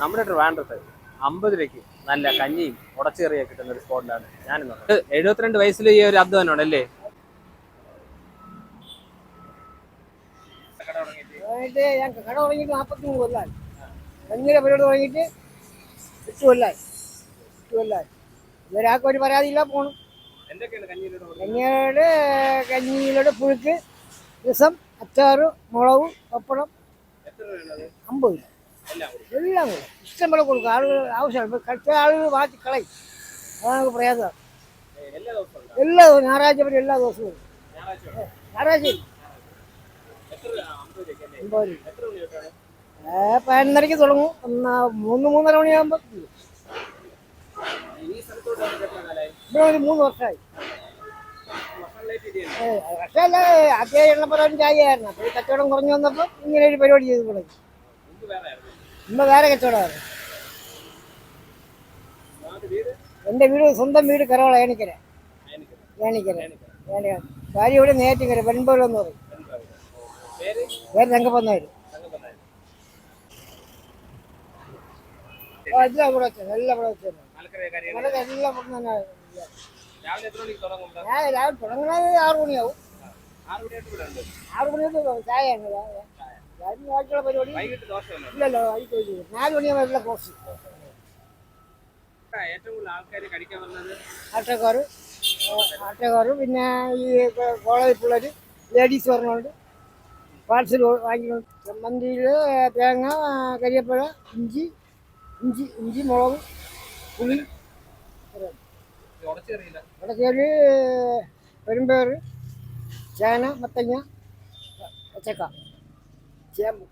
നമ്മുടെ ട്രിവാൻഡ്രത്ത് അമ്പത് രൂപയ്ക്ക് നല്ല കഞ്ഞിയും ഉടച്ചേറിയൊക്കെ കിട്ടുന്ന ഒരു സ്പോട്ടിലാണ് ഞാനിന്ന് എഴുപത്തിരണ്ട് വയസ്സിൽ ഈ ഒരു അധ്വാനമാണല്ലേ അല്ലേ? ഞാൻ കട തുടങ്ങിയിട്ട് നാൽപ്പത്തി മൂന്ന് കൊല്ലായി. കഞ്ഞിയുടെ പരിപാടി തുടങ്ങിയിട്ട് എട്ട് കൊല്ലായി. എട്ട് കൊല്ലായി. ഇവരാർക്കും ഒരു പരാതിയില്ല പോണം. കഞ്ഞിയുടെ കഞ്ഞിയിലൂടെ പുഴുക്ക് രസം അച്ചാറ് മുളക് പപ്പടം അമ്പത് രൂപ. എല്ലാം കൂടി. ഇഷ്ടം പോലെ കൊടുക്കും. ആളുകൾ ആവശ്യമാണ്. കഴിച്ച ആളുകൾ മാറ്റി കളയും. അതാണ് പ്രയാസം. എല്ലാ ദിവസവും ഞായറാഴ്ച പറ്റി എല്ലാ ദിവസവും ഞായറാഴ്ച പതിനൊന്നരയ്ക്ക് തുടങ്ങും. മൂന്ന് മൂന്നര മണിയാകുമ്പോൾ ഇവിടെ ഒരു മൂന്ന് വർഷമായി. അല്ല ആദ്യം എണ്ണപ്പുറം ചായയായിരുന്നു. അപ്പോൾ കച്ചവടം കുറഞ്ഞു വന്നപ്പോൾ ഇങ്ങനെ ഒരു പരിപാടി ചെയ്ത് തുടങ്ങി. ഇന്ന് കച്ചവടമാണ് വീട് എന്റെ വീട് സ്വന്തം വീട് കരവള ഏണിക്കര. ഏണിക്കര. ഏണിക്കര. ഭാര്യ ഇവിടെ നേറ്റിക്കര വെൺപോലെന്ന് പറയും. പേര് സംഘപന്നായി എല്ലാം ഇവിടെ വെച്ചത് എല്ലാം ഇവിടെ എല്ലാം തന്നെ രാവിലെ? ഞാൻ തുടങ്ങുന്നത് ആറു മണിയാവും. ആറു മണിയായിട്ട് ഉണ്ട്. ബാക്കിയുള്ള പരിപാടി ഇല്ലല്ലോ നാല് കഴിക്കാൻ വന്നത്? ആട്ടക്കാർ ആട്ടക്കാർ പിന്നെ ഈ കോളേജ് പിള്ളേർ ലേഡീസ് പറഞ്ഞുകൊണ്ട് പാർസൽ വാങ്ങിക്കൊണ്ട് ചമ്മന്തിയിൽ തേങ്ങ കരിയപ്പഴ ഇഞ്ചി ഇഞ്ചി ഇഞ്ചി മുളക് പുളി ഉടച്ചേരി പെരുമ്പേർ ചേന മത്തങ്ങ പച്ചക്ക. ചേമ്പ്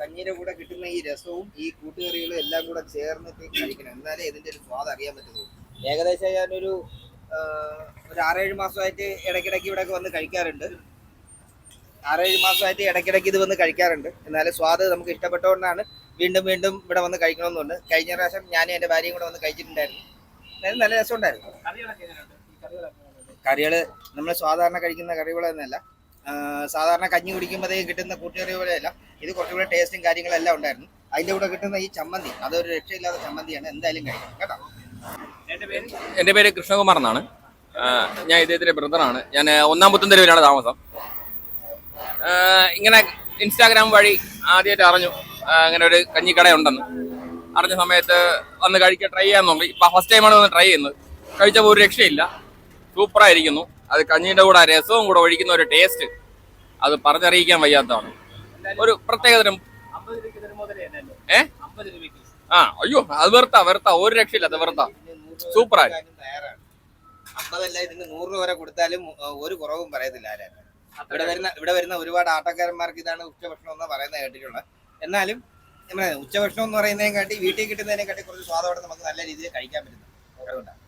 കഞ്ഞിയുടെ കൂടെ കിട്ടുന്ന ഈ രസവും ഈ കൂട്ടുകറികളും എല്ലാം കൂടെ ചേർന്നിട്ട് കഴിക്കണം. എന്നാലേ ഇതിന്റെ ഒരു സ്വാദ് അറിയാൻ പറ്റുള്ളൂ ഏകദേശം ഞാനൊരു ഒരു ആറേഴ് മാസമായിട്ട് ഇടയ്ക്കിടയ്ക്ക് ഇവിടെ വന്ന് കഴിക്കാറുണ്ട്. ആറേഴ് മാസമായിട്ട് ഇടയ്ക്കിടയ്ക്ക് ഇത് വന്ന് കഴിക്കാറുണ്ട്. എന്നാലും സ്വാദ് നമുക്ക് ഇഷ്ടപ്പെട്ടതുകൊണ്ടാണ് വീണ്ടും വീണ്ടും ഇവിടെ വന്ന് കഴിക്കണമെന്നുണ്ട്. കഴിഞ്ഞ പ്രാവശ്യം ഞാനും എന്റെ ഭാര്യയും കൂടെ വന്ന് കഴിച്ചിട്ടുണ്ടായിരുന്നു. എന്നാലും നല്ല രസമുണ്ടായിരുന്നു? കറികൾ നമ്മൾ സാധാരണ കഴിക്കുന്ന കറികളൊന്നുമല്ല സാധാരണ കഞ്ഞി കുടിക്കുമ്പോഴത്തേക്ക് കിട്ടുന്ന കൂട്ടുകറി പോലെയല്ല. ഇത് കുറച്ചുകൂടെ ടേസ്റ്റും കാര്യങ്ങളെല്ലാം ഉണ്ടായിരുന്നു. അതിന്റെ കൂടെ കിട്ടുന്ന ഈ ചമ്മന്തി അതൊരു രക്ഷയില്ലാത്ത ചമ്മന്തിയാണ്. എന്തായാലും കഴിക്കണം കേട്ടോ. എന്റെ പേര്? എന്റെ പേര് കൃഷ്ണകുമാർ എന്നാണ്. ഞാൻ ഇദ്ദേഹത്തിന്റെ ബ്രദറാണ്. ഞാൻ ഒന്നാം പുത്തൻ തെരുവിലാണ് താമസം. ഇങ്ങനെ ഇൻസ്റ്റാഗ്രാം വഴി ആദ്യമായിട്ട് അറിഞ്ഞു അങ്ങനെ ഒരു കഞ്ഞിക്കട ഉണ്ടെന്ന് അറിഞ്ഞ സമയത്ത് വന്ന് കഴിക്കാൻ ട്രൈ ചെയ്യാൻ നോക്കി ഇപ്പം ഫസ്റ്റ് ടൈമാണ് വന്ന് ട്രൈ ചെയ്യുന്നത്. കഴിച്ചപ്പോൾ ഒരു രക്ഷയില്ല. സൂപ്പറായിരിക്കുന്നു അത് കഞ്ഞിയുടെ കൂടെ രസവും കൂടെ ഒഴിക്കുന്ന ഒരു ടേസ്റ്റ് അത് പറഞ്ഞറിയിക്കാൻ വയ്യാത്തതാണ്. ഒരു പ്രത്യേകതരം ഏ? ആ അയ്യോ അത് വെറുത്ത വെറുത്ത. ഒരു രക്ഷയില്ല അത് വെറുത്ത. സൂപ്പറായി നൂറ് രൂപ വരെ കൊടുത്താലും ഒരു കുറവും പറയത്തില്ല ആരും ഇവിടെ വരുന്ന ഇവിടെ വരുന്ന ഒരുപാട് ആട്ടക്കാരന്മാർക്ക് ഇതാണ് ഉച്ചഭക്ഷണം എന്ന് പറയുന്നത് കേട്ടിട്ടുള്ളത്. എന്നാലും ഉച്ചഭക്ഷണം എന്ന് പറയുന്നതിനെക്കാട്ടി വീട്ടിൽ കിട്ടുന്നതിനെക്കാട്ടി കുറച്ച് സ്വാദോടെ നമുക്ക് നല്ല രീതിയിൽ കഴിക്കാൻ പറ്റുന്നു അതുകൊണ്ടാണ്.